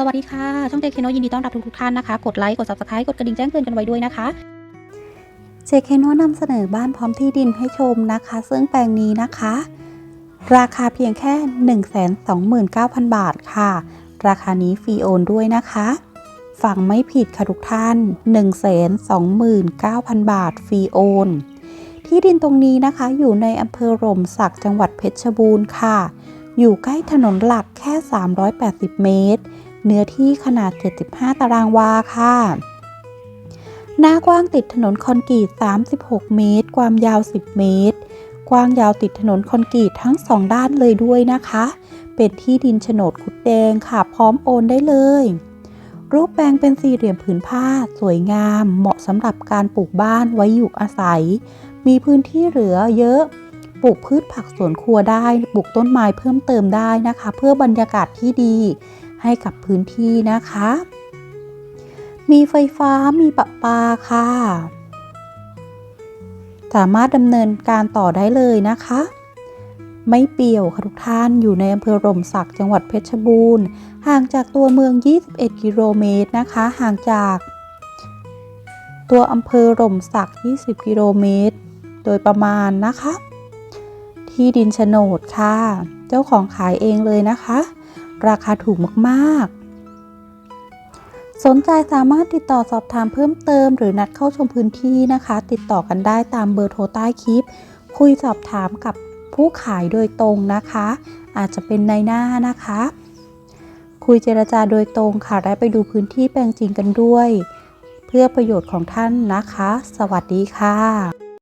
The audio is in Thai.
สวัสดีค่ะ ช่องเจเคโนยินดีต้อนรับทุกๆท่านนะคะ กดไลค์ กด subscribe กดกระดิ่งแจ้งเตือนกันไว้ด้วยนะคะเจเคโนนำเสนอบ้านพร้อมที่ดินให้ชมนะคะ ซึ่งแปลงนี้นะคะ ราคาเพียงแค่ 129,000 บาทค่ะ ราคานี้ฟรีโอนด้วยนะคะฟังไม่ผิดค่ะทุกท่าน 129,000 บาทฟรีโอน ที่ดินตรงนี้นะคะ อยู่ในอำเภอหล่มสักจังหวัดเพชรบูรณ์ค่ะ อยู่ใกล้ถนนหลักแค่ 380 เมตร เนื้อที่ขนาด 75 ตารางวาค่ะ หน้ากว้างติดถนนคอนกรีต 36 เมตร ความยาว 10 เมตร กว้างยาวติดถนนคอนกรีตทั้งสองด้านเลยด้วยนะคะ เป็นที่ดินโฉนดขุดแดงค่ะ พร้อมโอนได้เลย รูปแปลงเป็นสี่เหลี่ยมผืนผ้า สวยงาม เหมาะสำหรับการปลูกบ้านไว้อยู่อาศัย มีพื้นที่เหลือเยอะปลูกพืชผักสวนครัวได้ ปลูกต้นไม้เพิ่มเติมได้นะคะ เพื่อบรรยากาศที่ดี ให้กับพื้นที่นะคะ มีไฟฟ้ามีประปาค่ะ สามารถดำเนินการต่อได้เลยนะคะ ไม่เปี่ยวค่ะทุกท่านอยู่ในอำเภอร่มสักจังหวัดเพชรบูรณ์ ห่างจากตัวเมือง 21 กิโลเมตรนะคะ ห่างจากตัวอำเภอร่มสัก 20 กิโลเมตร โดยประมาณนะคะ ที่ดินโฉนดค่ะ เจ้าของขายเองเลยนะคะ ราคาถูกมากๆ สนใจสามารถติดต่อสอบถามเพิ่มเติม หรือนัดเข้าชมพื้นที่นะคะ ติดต่อกันได้ตามเบอร์โทรใต้คลิป คุยสอบถามกับผู้ขายโดยตรงนะคะ อาจจะเป็นในหน้านะคะ คุยเจรจาโดยตรงค่ะได้ไปดูพื้นที่แปลงจริงกันด้วย เพื่อประโยชน์ของท่านนะคะ สวัสดีค่ะ